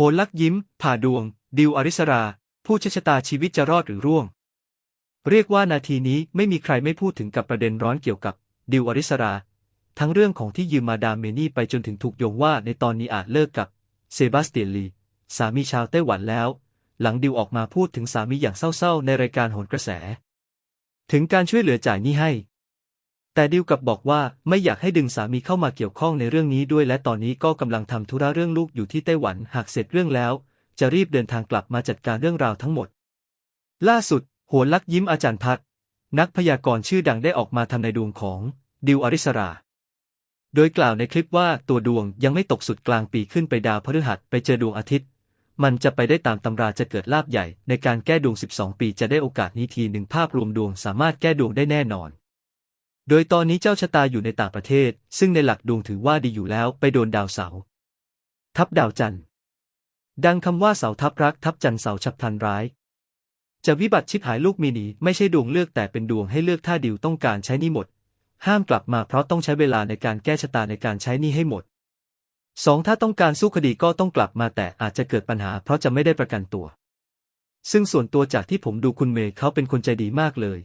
โหนลักยิ้ม ผ่าดวง ดิวอริสรา ผู้ชะชะตาชีวิตจะรอดหรือร่วง เรียกว่านาทีนี้ไม่มีใครไม่พูดถึงกับประเด็นร้อนเกี่ยวกับ ดิวอริสรา ทั้งเรื่องของที่ยืมมาดามเมนี่ไปจนถึงถูกโยงว่าในตอนนี้อาจเลิกกับ เซบาสเตียนลี สามีชาวไต้หวันแล้ว หลังดิวออกมาพูดถึงสามีอย่างเศร้าๆ ในรายการโหนกระแส ถึงการช่วยเหลือจ่ายหนี้ให้ แต่ดิวกลับบอกว่าไม่อยากให้ดึงสามีเข้ามาเกี่ยวข้องในเรื่องนี้ด้วย และตอนนี้ก็กำลังทำธุระเรื่องลูกอยู่ที่ไต้หวันหากเสร็จเรื่องแล้ว จะรีบเดินทางกลับมาจัดการเรื่องราวทั้งหมด ล่าสุดโหนลักยิ้มอาจารย์พัฒนักพยากรณ์ชื่อดังได้ออกมาทำในดวงของดิวอริสรา โดยกล่าวในคลิปว่าตัวดวงยังไม่ตกสุดกลางปีขึ้นไปดาวพฤหัสไปเจอดวงอาทิตย์ มันจะไปได้ตามตำราจะเกิดลาบใหญ่ ในการแก้ดวง 12 ปีจะได้โอกาสนี้ทีหนึ่งภาพรวมดวงสามารถแก้ดวงได้แน่นอน โดยตอนนี้เจ้าชะตาอยู่ในต่างประเทศ ซึ่งในหลักดวงถือว่าดีอยู่แล้วไปโดนดาวเสาร์ทับดาวจันทร์ ดังคำว่าเสาทับรักทับจันทร์เสาฉับพลันร้าย จะวิบัติชิบหายลูกมีหนีไม่ใช่ดวงเลือกแต่เป็นดวงให้เลือกถ้าดิวต้องการใช้นี่หมด ห้ามกลับมาเพราะต้องใช้เวลาในการแก้ชะตาในการใช้นี่ให้หมดสองถ้าต้องการสู้คดีก็ต้องกลับมาแต่อาจจะเกิดปัญหาเพราะจะไม่ได้ประกันตัว ซึ่งส่วนตัวจากที่ผมดูคุณเมย์เขาเป็นคนใจดีมากเลย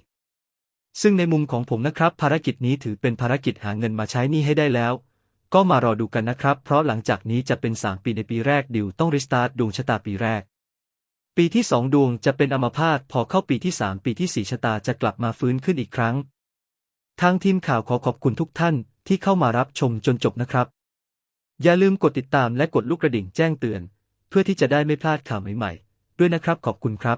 ซึ่งในมุมของผมนะครับ ภารกิจนี้ถือเป็นภารกิจหาเงินมาใช้นี้ให้ได้แล้ว ก็มารอดูกันนะครับ เพราะหลังจากนี้จะเป็น 3 ปีในปีแรกดิวต้องรีสตาร์ทดวงชะตาปีแรก ปีที่ 2 ดวงจะเป็นอัมพาตพอเข้าปีที่ 3 ปีที่ 4 ชะตาจะกลับมาฟื้นขึ้นอีกครั้ง ทางทีมข่าวขอขอบคุณทุกท่านที่เข้ามารับชมจนจบนะครับ อย่าลืมกดติดตามและกดลูกกระดิ่งแจ้งเตือน เพื่อที่จะได้ไม่พลาดข่าวใหม่ๆ ด้วยนะครับขอบคุณครับ